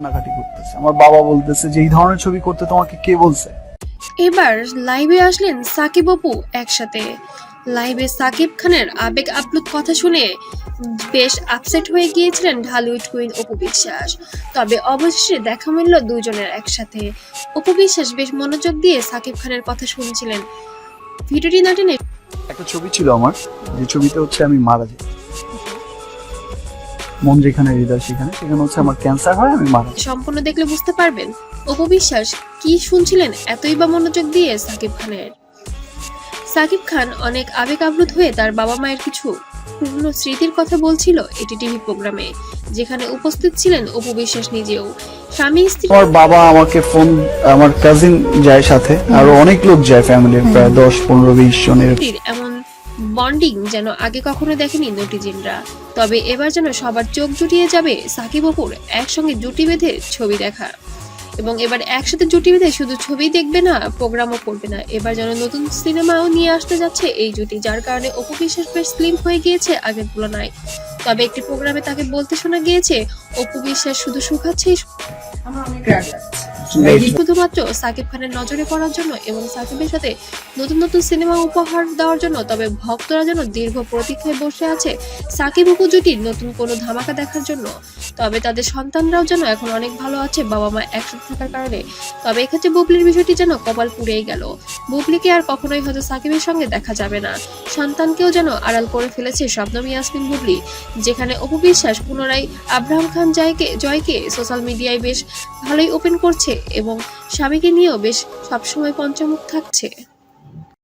কান্নাকাটি করতেছে। আমার বাবা বলতেছে যে এই ধরনের ছবি করতে তোমাকে কে বলছে? এবার লাইভে আসলেন সাকিব অপু একসাথে। লাইভে সাকিব খানের আবেগ আপ্লুত কথা শুনে বেশ আপসেট হয়ে গিয়েছিলেন ঢালিউড কুইন অপু বিশ্বাস। তবে অবশেষে দেখা মিলল দুজনের একসাথে। অপু বিশ্বাস বেশ মনোযোগ দিয়ে সাকিব খানের কথা শুনছিলেন। ভিডিওটি না টেনে একটা ছবি ছিল আমার। যে ছবিতে হচ্ছে আমি মারা যাই মন যেখানে হৃদয় সেখানে সেখানে হচ্ছে আমার ক্যান্সার হয় আমি মারা সম্পূর্ণ দেখলে বুঝতে পারবেন। অপু বিশ্বাস কি শুনছিলেন? এতই বা মনোযোগ দিয়ে সাকিব খানের। সাকিব খান অনেক আবেগ আপ্লুত হয়ে তার বাবা মায়ের কিছু পুরনো স্মৃতির কথা বলছিল এটি টিভি প্রোগ্রামে যেখানে উপস্থিত ছিলেন অপু বিশ্বাস নিজেও। স্বামী স্ত্রী আমার বাবা আমাকে ফোন আমার কাজিন যায় সাথে আরও অনেক লোক যায় ফ্যামিলির প্রায় দশ পনেরো বিশ জনের। এমন বন্ডিং যেন আগে কখনো দেখেনি নটিজিনরা। তবে এবার যেন সবার চোখ জুটিয়ে যাবে সাকিব অপুর একসঙ্গে জুটি বেঁধে ছবি দেখা। এবং এবার একসাথে জুটি বেঁধে শুধু ছবি দেখবে না, প্রোগ্রামও করবে না। এবার যেন নতুন সিনেমাও নিয়ে আসতে যাচ্ছে এই জুটি, যার কারণে অপু বিশ্বাস বেশ স্লিম হয়ে গিয়েছে আগের তুলনায়। তবে একটি প্রোগ্রামে তাকে বলতে শোনা গিয়েছে, অপু বিশ্বাস শুধু শুকাচ্ছেই আমার অনেক রাগ লাগছে। শুধুমাত্র সাকিব খানের নজরে পড়ার জন্য এবং সাকিবের সাথে নতুন নতুন সিনেমা উপহার দেওয়ার জন্য তবে ভক্তরা যেন দীর্ঘ প্রতীক্ষায় বসে আছে সাকিব উপু জুটির নতুন কোনো ধামাকা দেখার জন্য। তবে তাদের সন্তানরাও যেন এখন অনেক ভালো আছে বাবা মা একসাথে থাকার কারণে। তবে এক্ষেত্রে বুবলির বিষয়টি যেন কপাল পুড়েই গেল। বুবলিকে আর কখনোই হয়তো সাকিবের সঙ্গে দেখা যাবে না। সন্তানকেও যেন আড়াল করে ফেলেছে শবনম ইয়াসমিন বুবলি যেখানে অপু বিশ্বাস পুনরায় আব্রাহাম খান জয়কে জয়কে সোশ্যাল মিডিয়ায় বেশ ভালোই ওপেন করছে। এবং স্বামীকে নিয়েও বেশ সবসময় পঞ্চমুখ থাকছে।